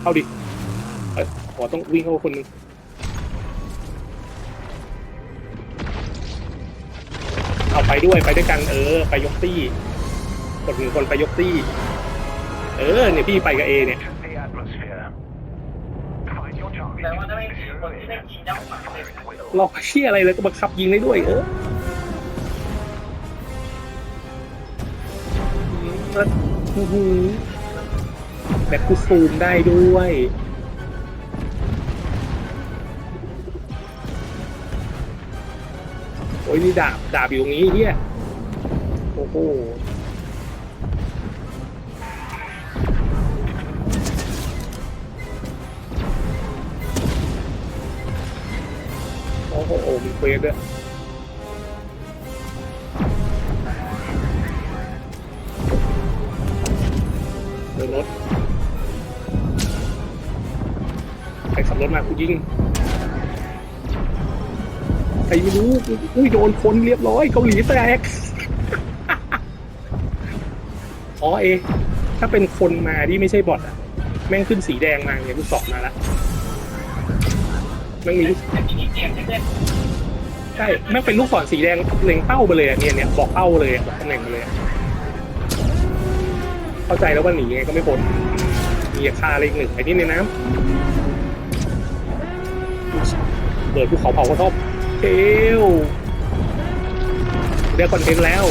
เข้าดิเอ้ยขอต้องวิ่งเข้าคนหนึงเอาไปด้วยไปด้วยกัน เออ ไปยกตี้กดหนึ่งคนไปยกตี้ เออเนี่ยพี่ไปกับเอเนี่ย The atmosphere. Find your target. แต่ว่าถ้าไม่มีคนที่ได้ยิงยับหมาเลยนะหลอกเชี่ยอะไรเลยก็บังคับยิงได้ด้วย เออแล้วอื้อหือ แบบกูซูมได้ด้วย โอ้ยนี่ดาบดาบอยู่ตรงนี้เฮียโอ้โหโอ้โหมีเควสด้วย รถใครขับรถมากูยิงใครไม่รู้อุ้ยโดนคนเรียบร้อยเกาหลีแตกอ๋อเอ ถ้าเป็นคนมาที่ไม่ใช่บอทอะแม่งขึ้นสีแดงมาเนี่ยลูกศรมาแล้วแม่งมีใช่แม่งเป็นลูกศรสีแดงเล็งเป้าไปเลยอะเนี่ยเนี่ยบอกเป้าเลยอะบอกตำแหน่งไปเลยอะ เข้าใจแล้วว่าหนีไงก็ไม่พ้นมีคาอะไรอีกหนึ่งไอ้นี่ในน้ำเปิดภูเขาเผากระท่อมเทลได้คอนเทนต์แล้ว